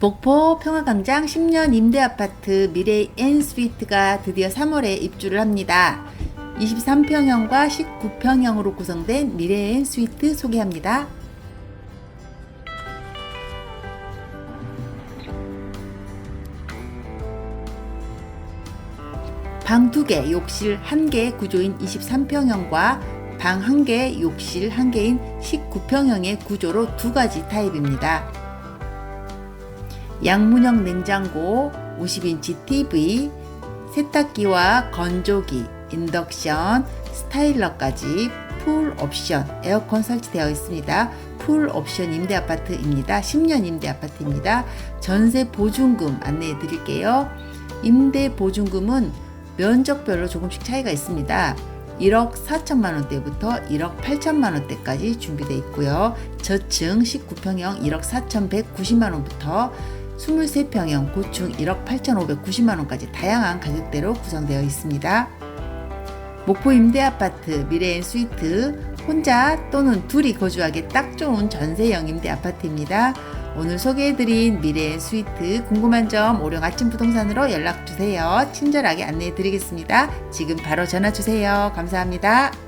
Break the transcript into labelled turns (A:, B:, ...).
A: 목포 평화광장 10년 임대아파트 미래의 N스위트가 드디어 3월에 입주를 합니다. 23평형과 19평형으로 구성된 미래의 N스위트 소개합니다. 방 2개, 욕실 1개 구조인 23평형과 방 1개, 욕실 1개인 19평형의 구조로 두 가지 타입입니다. 양문형 냉장고, 50인치 TV, 세탁기와 건조기, 인덕션, 스타일러까지 풀 옵션 에어컨 설치되어 있습니다. 풀 옵션 임대 아파트입니다. 10년 임대 아파트입니다. 전세 보증금 안내해 드릴게요. 임대 보증금은 면적별로 조금씩 차이가 있습니다. 1억 4천만 원대부터 1억 8천만 원대까지 준비되어 있고요. 저층 19평형 1억 4,190만 원부터 23평형 고층 1억 8,590만 원까지 다양한 가격대로 구성되어 있습니다. 목포 임대아파트 미래엔 스위트 혼자 또는 둘이 거주하기 딱 좋은 전세형 임대 아파트입니다. 오늘 소개해드린 미래엔 스위트 궁금한 점 오령 아침 부동산으로 연락 주세요. 친절하게 안내해 드리겠습니다. 지금 바로 전화 주세요. 감사합니다.